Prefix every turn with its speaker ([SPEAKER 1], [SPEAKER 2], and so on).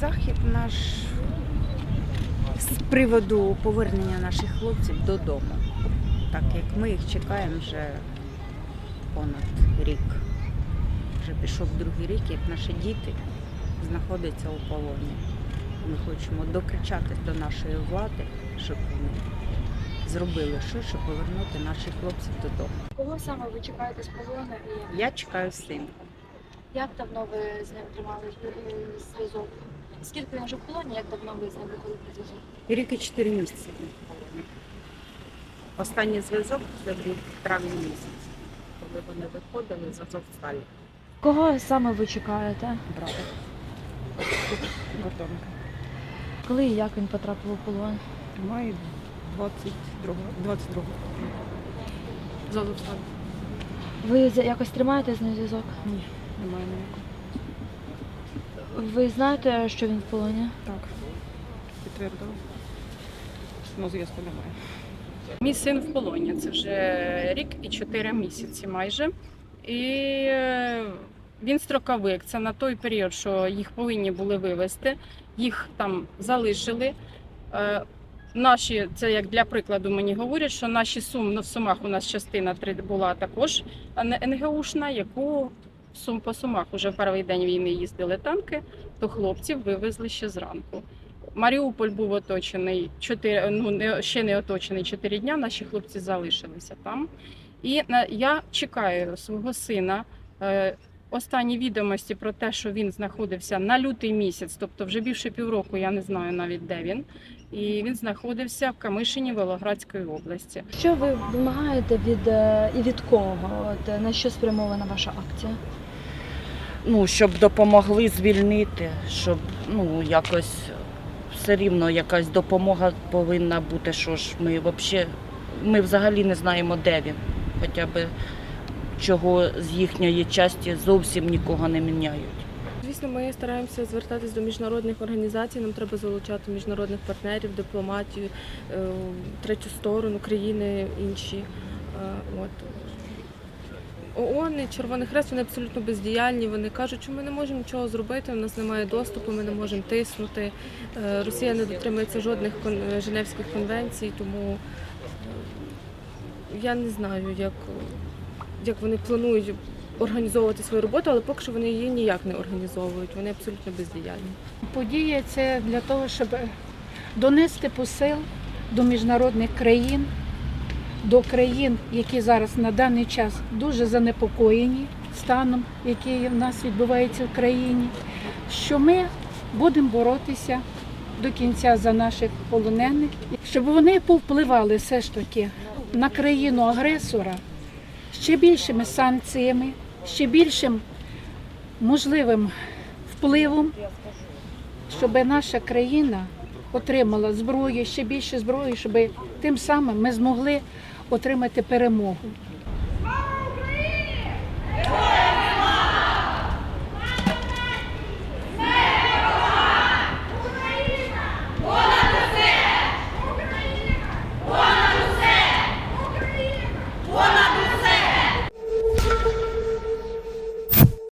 [SPEAKER 1] Захід наш з приводу повернення наших хлопців додому, так як ми їх чекаємо вже понад рік. Вже пішов другий рік, як наші діти знаходяться у полоні. Ми хочемо докричатись до нашої влади, щоб вони зробили щось, щоб повернути наших хлопців додому.
[SPEAKER 2] Кого саме ви чекаєте з полону
[SPEAKER 1] Я чекаю сина.
[SPEAKER 2] Як давно ви з ним тримали е, зв'язок? Скільки він вже в полоні, як давно ви з ним виходили зв'язок?
[SPEAKER 1] Рік і чотири місяці він в полоні. Останній зв'язок це був в травні місяці, коли вони виходили з Азовсталі.
[SPEAKER 2] Кого саме ви чекаєте?
[SPEAKER 1] Брата. Готовка.
[SPEAKER 2] Коли і як він потрапив у полон?
[SPEAKER 3] Має 22 22 Зазовстан.
[SPEAKER 2] Ви за- якось тримаєте з ним зв'язок?
[SPEAKER 3] Ні, немає ніякого.
[SPEAKER 2] Ви знаєте, що він в полоні?
[SPEAKER 3] Так. Підтвердив. Ну, зв'язку немає.
[SPEAKER 4] Мій син в полоні. Це вже рік і чотири місяці майже. І е, він строковик. Це на той період, що їх повинні були вивезти. Їх там залишили. Е, Наші, це як для прикладу, мені говорять, що наші сум ну, в сумах у нас частина 3 була також НГУшна, яку сум по сумах уже перший день війни їздили танки, то хлопців вивезли ще зранку. Маріуполь був оточений 4, ну не ще не оточений 4 дня. Наші хлопці залишилися там. І на- я чекаю свого сина. Останні відомості про те, що він знаходився на лютий місяць, тобто вже більше півроку, я не знаю навіть де він. І він знаходився в Камишині Волоградської області.
[SPEAKER 2] Що ви вимагаєте від е, і від кого? От е, на що спрямована ваша акція?
[SPEAKER 5] ну, щоб допомогли звільнити, щоб ну, якось все рівно якась допомога повинна бути. Що ж ми взагалі, ми взагалі не знаємо, де він. Хоча б чого з їхньої часті зовсім нікого не міняють.
[SPEAKER 6] Звісно, ми стараємося звертатись до міжнародних організацій. Нам треба залучати міжнародних партнерів, дипломатію, е, третю сторону, країни інші. Е, От. ООН і Червоний Хрест вони абсолютно бездіяльні. Вони кажуть, що ми не можемо нічого зробити, у нас немає доступу, ми не можемо тиснути. Е, Росія не дотримується жодних Женевських конвенцій, тому я не знаю, як, як вони планують організовувати свою роботу, але поки що вони її ніяк не організовують. Вони абсолютно бездіяльні.
[SPEAKER 7] Подія це для того, щоб донести посил до міжнародних країн, до країн, які зараз на даний час дуже занепокоєні станом, який в нас відбувається в країні, що ми будемо боротися до кінця за наших полонених, щоб вони повпливали все ж таки на країну агресора ще більшими санкціями, ще більшим можливим впливом щоб наша країна отримала зброю, ще більше зброї, щоб тим самим ми змогли отримати перемогу.